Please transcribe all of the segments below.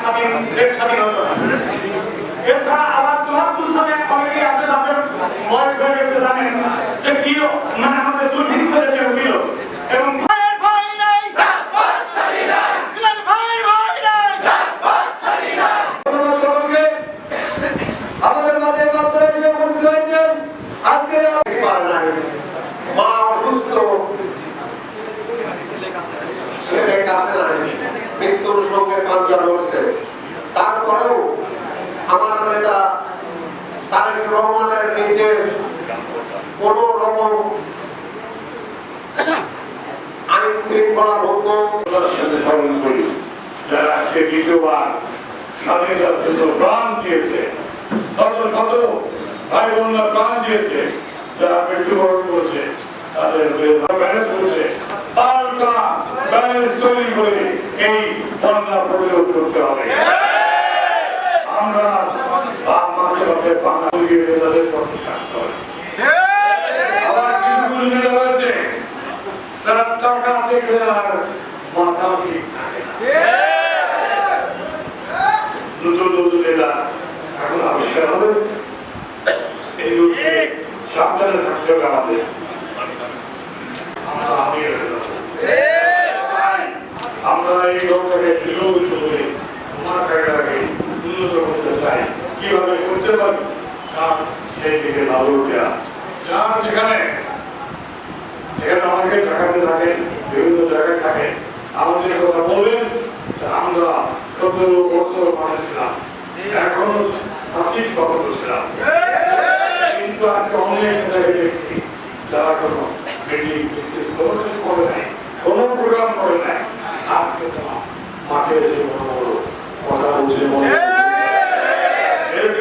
স্বাধীন দেশ স্বাধীন হতো না। এছাড়া আবার চুয়াত্তর সালে এক কমিটি আছে যাদের বয়স হয়ে গেছে জানেন? যে কি মানে আমাদের দুর্ভিক্ষ দেশে ছিল। এবং আমাদের মাঝে মাত্র এসে উপস্থিত হয়েছেন। আজকে মা অসুস্থ ছেলে কাছে নাই মৃত্যুর সঙ্গে কাঞ্জা লড়ছে তারপরেও আমার নেতা তারেক রহমানের নির্দেশ কোন রকম আইন শৃঙ্খলা ভঙ্গ সাথে স্মরণ করি। যারা আজকে দ্বিতীয়বার স্বাধীনতার জন্য প্রাণ দিয়েছে শত শত ভাই বোনরা প্রাণ দিয়েছে, যারা মৃত্যুবরণ করেছে, তাদের ব্যালেন্স করেছে। পাল্টা তৈরি করে এই বন্যা প্রতিরোধ করতে হবে। আমরা কিছু মাথা ঠিক থাকে এখন আবিষ্কার হবে। সাবধানে থাকতে হবে আমাদের। আমরা হারিয়ে আমরা এই করে তোমার টাকাটাকে উন্নত করতে চাই। কীভাবে করতে পারি? তার সেই দিকে নজর দেওয়া যার যেখানে এখানে অনেকে টাকাতে থাকে, বিভিন্ন জায়গায় থাকে, আমাদের কথা বলবেন আমরা সতেরো বছর মানুষ ছিলাম। এখনও হাসির কথা ছিলাম। কিন্তু আজকে অনেক জায়গায় দেখছি, যারা কোনো মিটিং মিছিল কোনো কিছু করে নাই কোনো প্রোগ্রাম করে নাই আজকে তারা মাঠে এসে বড় বড় কথা বলছে মনে এর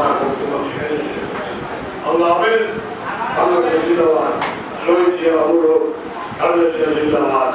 আমার বক্তব্য শেষ। আল্লাহ হাফেজ আল্লাহ জিন্দাবাদ শহীদ রহমান